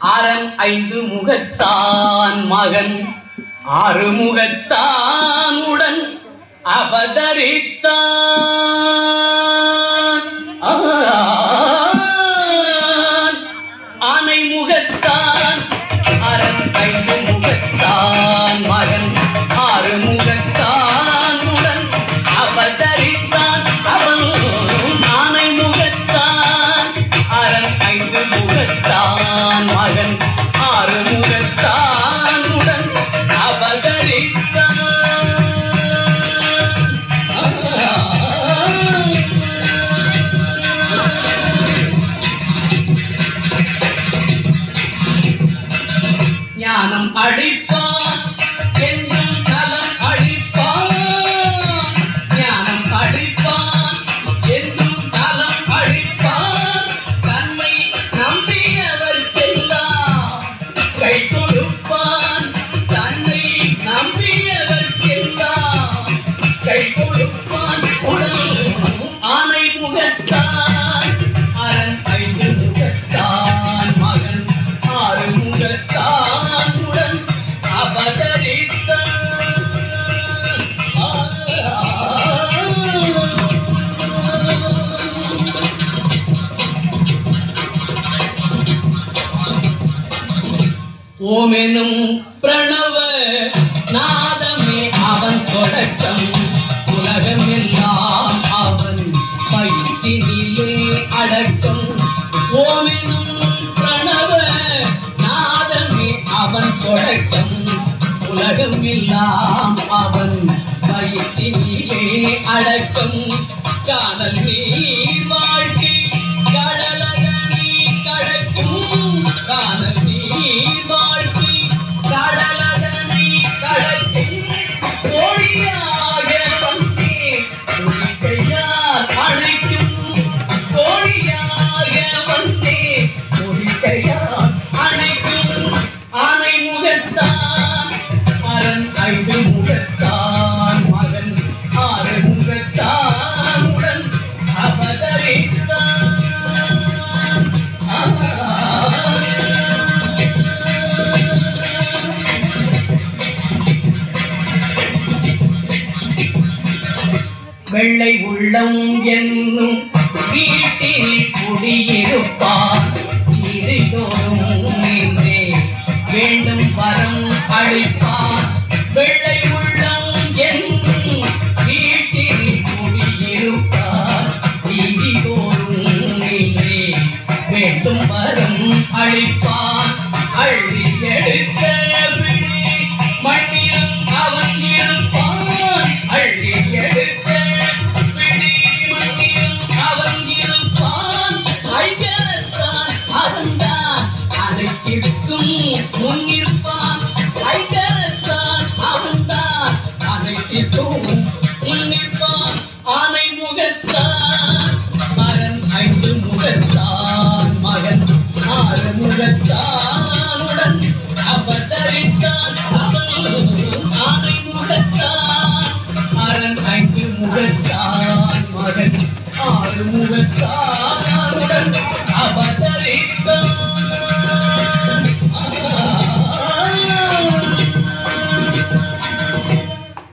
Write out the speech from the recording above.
அறம் ஐந்து முகத்தான் மகன். ஆறு முகத்தான் உடன் அவதரித்தான். ஞானம் ஓமெனும் பிரணவ நாதமே அவன் தொடக்கம். உலகம் எல்லாம் அவன் பயிற்றினிலே அடக்கம். ஓமெனும் பிரணவ நாதமே அவன் தொடக்கம். உலகம் எல்லாம் அவன் வயிற்றினிலே அடக்கம். காதல் நீர் வாழ்க்கை கடலகனி கடக்கும். காதல் நீர் வாழ்க்கை கடலகனி கடக்கும். கோழியாக வந்தே குடிக்கையால் அணைக்கும் கோழியாக வந்தே குடிக்கையால் அணைக்கும் ஆனை முகத்தான் வெள்ளை உள்ளம் என்னும் வீட்டில் குடியிருப்பார். சிறிதோறும் அனைத்திற்கும் முன்னிற்பான் ஐயரத்தான் அவன்தான் அனைத்திற்கும் முன்னிற்பான் ஆனை முகத்தான் மகன் ஐந்து முகத்தான் மகன் ஆறு முகத்தான். உடன் அவதரித்தான் அவன் ஆனை முகத்தான் அரண் ஐந்து முகத்தான் மகன் ஆறு முகத்தான்.